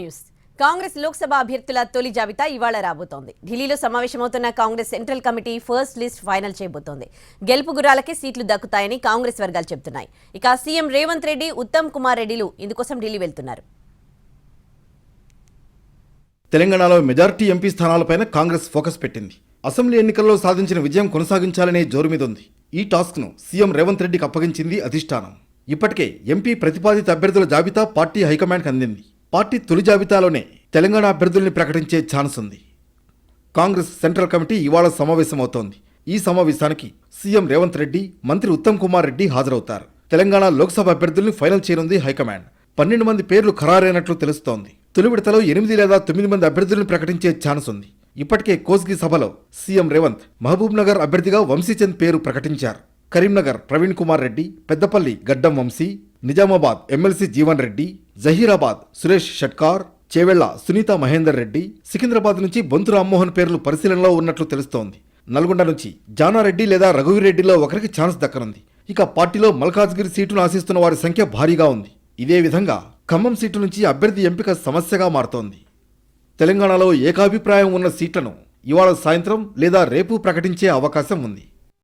News. Congress Lok Sabha అభ్యర్థుల తొలి జాబితా ఇవాళ రాబోతోంది. ఢిల్లీలో సమావేశమవుతున్న Congress central committee first list final చేయబోతోంది. గెలుపు గుర్రాలకే సీట్లు దక్కుతాయని కాంగ్రెస్ వర్గాలు చెబుతున్నాయి. ఇక సీఎం రేవంత్ రెడ్డి ఉత్తమ్ కుమార్ రెడ్డిలు ఇందుకోసం ఢిల్లీ వెళ్తున్నారు. తెలంగాణలో మెజార్టీ ఎంపీ స్థానాలపైన కాంగ్రెస్ ఫోకస్ పెట్టింది. అసెంబ్లీ ఎన్నికల్లో సాధించిన విజయం కొనసాగించాలనే జోరు మీద ఉంది ఈ టాస్క్ను సీఎం రేవంత్ రెడ్డికి అప్పగించింది అధిష్టానం. ఇప్పటికే ఎంపీ ప్రతిపాదిత అభ్యర్థుల జాబితా పార్టీ హైకమాండ్కి అందింది. పార్టీ తొలి జాబితాలోనే తెలంగాణ అభ్యర్థుల్ని ప్రకటించే ఛాన్స్ ఉంది. కాంగ్రెస్ సెంట్రల్ కమిటీ ఇవాళ సమావేశమవుతోంది. ఈ సమావేశానికి సీఎం రేవంత్ రెడ్డి మంత్రి ఉత్తమ్ కుమార్ రెడ్డి హాజరవుతారు. తెలంగాణ లోక్సభ అభ్యర్థుల్ని ఫైనల్ చేయనుంది హైకమాండ్. పన్నెండు మంది పేర్లు ఖరారైనట్లు తెలుస్తోంది. తొలి విడతలో ఎనిమిది లేదా తొమ్మిది మంది అభ్యర్థులను ప్రకటించే ఛాన్స్ ఉంది. ఇప్పటికే కోస్గి సభలో సీఎం రేవంత్ మహబూబ్ నగర్ అభ్యర్థిగా వంశీచంద్ పేరు ప్రకటించారు. కరీంనగర్ ప్రవీణ్ కుమార్ రెడ్డి పెద్దపల్లి గడ్డం వంశీ నిజామాబాద్ ఎమ్మెల్సీ జీవన్ రెడ్డి జహీరాబాద్ సురేష్ షట్కార్ చేవెళ్ళ సునీత మహేందర్ రెడ్డి సికింద్రాబాద్ నుంచి బొంతు రామ్మోహన్ పేర్లు పరిశీలనలో ఉన్నట్లు తెలుస్తోంది. నల్గొండ నుంచి జానారెడ్డి లేదా రఘువీరెడ్డిలో ఒకరికి ఛాన్స్ దక్కనుంది. ఇక పార్టీలో మల్కాజ్గిరి సీటును ఆశిస్తున్న వారి సంఖ్య భారీగా ఉంది. ఇదే విధంగా ఖమ్మం సీటు నుంచి అభ్యర్థి ఎంపిక సమస్యగా మారుతోంది. తెలంగాణలో ఏకాభిప్రాయం ఉన్న సీట్లను ఇవాళ సాయంత్రం లేదా రేపు ప్రకటించే అవకాశం ఉంది.